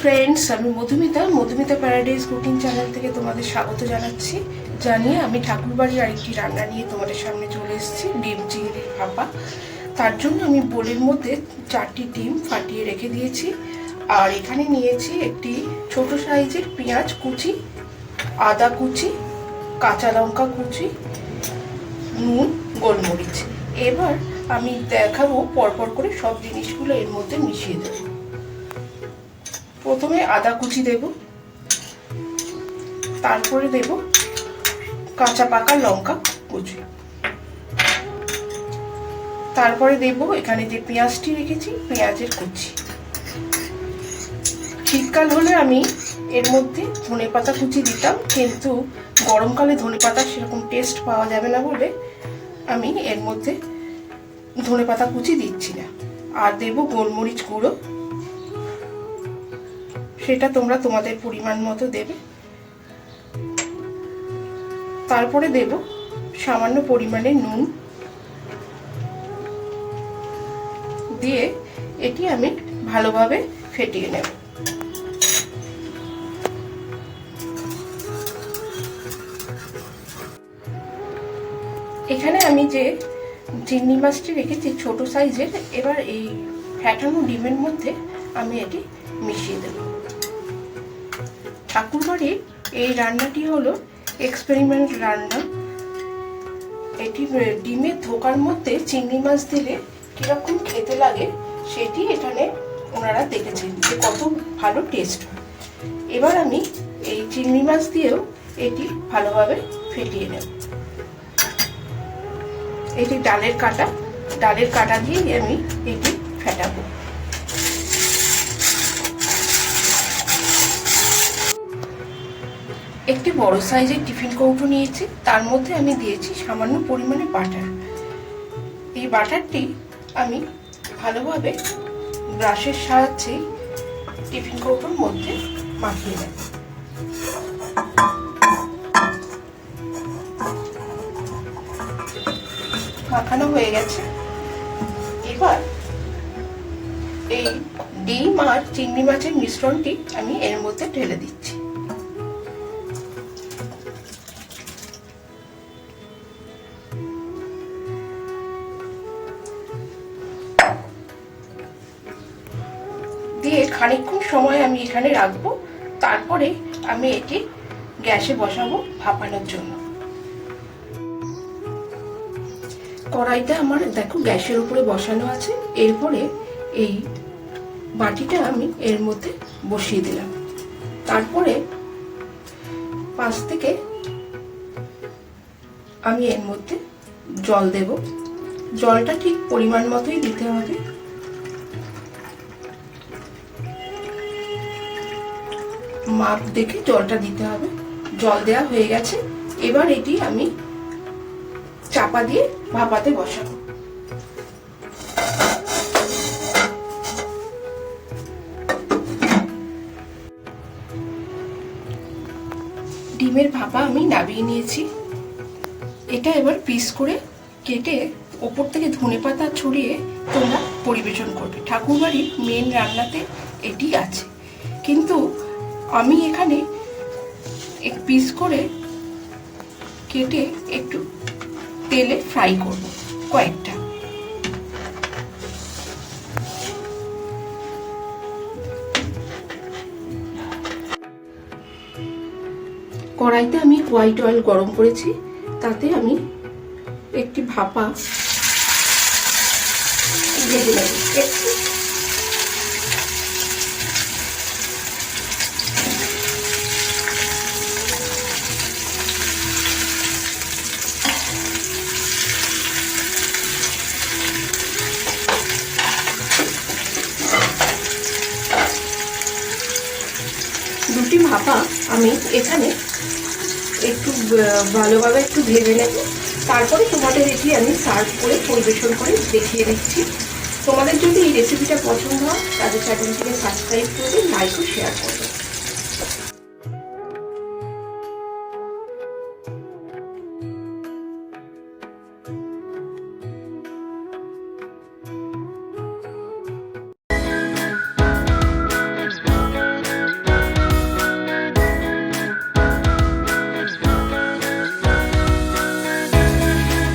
Friends আমি Madhumita Madhumita paradise cooking channel থেকে তোমাদের স্বাগত জানাচ্ছি। জানিয়ে আমি ঠাকুরবাড়ির আরেকটি রান্না নিয়ে তোমাদের সামনে চলে এসেছি, ডিম চিংড়ির ভাপা। তার জন্য আমি বোলের মধ্যে চারটি ডিম ফাটিয়ে রেখে দিয়েছি। আর এখানে নিয়েছি একটি ছোট সাইজের পেঁয়াজ কুচি, আদা কুচি, কাঁচা লঙ্কা কুচি, নুন, গোলমরিচ। এবার আমি দেখাবো পরপর করে সব জিনিসগুলো এর মধ্যে মিশিয়ে দেবো। প্রথমে আদা কুচি দেব, তারপরে দেব কাঁচা পাকা লঙ্কা কুচি। তারপরে দেব এখানে যে পেঁয়াজটি রেখেছি, পেঁয়াজের কুচি। শীতকাল হলে আমি এর মধ্যে ধনে পাতা কুচি দিতাম, কিন্তু গরমকালে ধনে পাতার সেরকম টেস্ট পাওয়া যাবে না বলে আমি এর মধ্যে ধনে পাতা কুচি দিচ্ছি না। আর দেব গোলমরিচ গুঁড়ো। সেটা তোমরা তোমাদের পরিমাণ মতো দেবে। তারপরে দেব সামান্য পরিমাণে নুন। দিয়ে এটি আমি ভালোভাবে ফেটিয়ে নেব। এখানে আমি যে চিংড়ি মাছটি রেখেছি ছোট সাইজের, এবার এই ফ্যাটানো ডিমের মধ্যে আমি এটি মিশিয়ে দেব। ঠাকুরবাড়ির এই রান্নাটি হলো এক্সপেরিমেন্ট রান্না। এটি ডিমের ধোকার মধ্যে চিংড়ি মাছ দিলে কীরকম খেতে লাগে সেটি এখানে ওনারা দেখেছেন যে কত ভালো টেস্ট হয়। এবার আমি এই চিংড়ি মাছ দিয়েও এটি ভালোভাবে ফেটিয়ে নেব। এটি ডালের কাটা ডালের কাটা দিয়েই আমি এটি ফেটাবো। একটি বড় সাইজের টিফিন কৌটো নিয়েছি, তার মধ্যে আমি দিয়েছি সামান্য পরিমাণে বাটার। এই বাটারটি আমি ভালোভাবে ব্রাশের সাহায্যে টিফিন কৌটোর মধ্যে মাখিয়ে নেব। মাখানো হয়ে গেছে। এবার এই ডিম আর চিংড়ি মাছের মিশ্রণটি আমি এর মধ্যে ঢেলে দিচ্ছি। দিয়ে খানিকক্ষণ সময় আমি এখানে রাখব। তারপরে আমি এটি গ্যাসে বসাবো ভাপানোর জন্য। কড়াইটা আমার দেখো গ্যাসের উপরে বসানো আছে। এরপরে এই বাটিটা আমি এর মধ্যে বসিয়ে দিলাম। তারপরে পাশ থেকে আমি এর মধ্যে জল দেব। জলটা ঠিক পরিমাণ মতোই দিতে হবে। মাপ দেখে জলটা দিতে হবে। জল দেওয়া হয়ে গেছে। এবার এটি আমি চাপা দিয়ে ভাপাতে বসাবো। ডিমের ভাপা আমি নাবিয়ে নিয়েছি। এটা এবার পিস করে কেটে ওপর থেকে ধনে পাতা ছড়িয়ে তোমরা পরিবেশন করবে। ঠাকুরবাড়ির মেন রান্নাতে এটি আছে। কিন্তু আমি এখানে এক পিস করে কেটে একটু তেলে ফ্রাই করব, কয়েকটা। কড়াইতে আমি হোয়াইট অয়েল গরম করেছি, তাতে আমি একটি ভাপা ভেজে নেব একটু ভাপা, আমি এখানে একটু ভালোভাবে একটু ভেবে নেব। তারপরে তোমাদের এটি আমি সার্ভ করে, পরিবেশন করে দেখিয়ে দিচ্ছি। তোমাদের যদি এই রেসিপিটা পছন্দ হয় তাদের চ্যানেলটিকে সাবস্ক্রাইব করবে লাইক ও শেয়ার করবে।